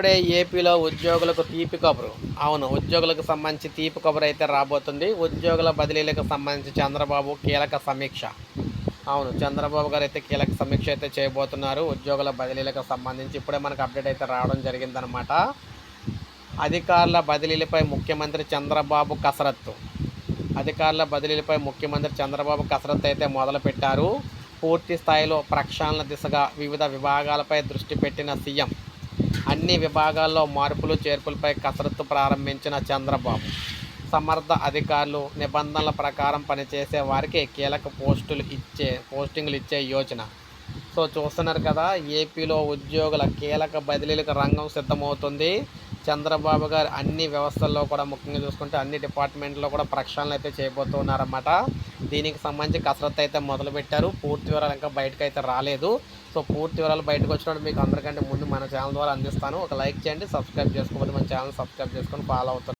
ఇప్పుడే ఏపీలో ఉద్యోగులకు తీపి కబురు. అవును ఉద్యోగులకు సంబంధించి తీపి కబురు అయితే రాబోతుంది. ఉద్యోగుల బదిలీలకు సంబంధించి చంద్రబాబు కీలక సమీక్ష. అవును చంద్రబాబు గారు అయితే కీలక సమీక్ష అయితే చేయబోతున్నారు. ఉద్యోగుల బదిలీలకు సంబంధించి ఇప్పుడే మనకు అప్డేట్ అయితే రావడం జరిగిందనమాట అధికారుల బదిలీలపై ముఖ్యమంత్రి చంద్రబాబు కసరత్తు. అధికారుల బదిలీలపై ముఖ్యమంత్రి చంద్రబాబు కసరత్తు అయితే మొదలుపెట్టారు. పూర్తి స్థాయిలో ప్రక్షాళన దిశగా వివిధ విభాగాలపై దృష్టి పెట్టిన సీఎం అన్ని విభాగాల్లో మార్పులు చేర్పులపై కసరత్తు ప్రారంభించిన చంద్రబాబు. సమర్థ అధికారులు నిబంధనల ప్రకారం పనిచేసే వారికి కీలక పోస్టులు ఇచ్చే పోస్టింగ్లు ఇచ్చే యోచన. సో చూస్తున్నారు కదా ఏపీలో ఉద్యోగుల కీలక బదిలీలకు రంగం సిద్ధమవుతుంది. చంద్రబాబు గారు అన్ని వ్యవస్థల్లో కూడా ముఖ్యంగా చూసుకుంటే అన్ని డిపార్ట్మెంట్లో కూడా ప్రక్షాళన అయితే చేయబోతున్నారన్నమాట. దీనికి సంబంధించి కసరత్తు అయితే మొదలుపెట్టారు. పూర్తి వివరాలు ఇంకా బయటకు అయితే రాలేదు. సో పూర్తి వివరాలు బయటకు వచ్చినప్పుడు మీకు అందరికంటే ముందు మన ఛానల్ ద్వారా అందిస్తాను. ఒక లైక్ చేయండి సబ్స్క్రైబ్ చేసుకోకపోతే మన ఛానల్ సబ్స్క్రైబ్ చేసుకొని ఫాలో అవుతారు.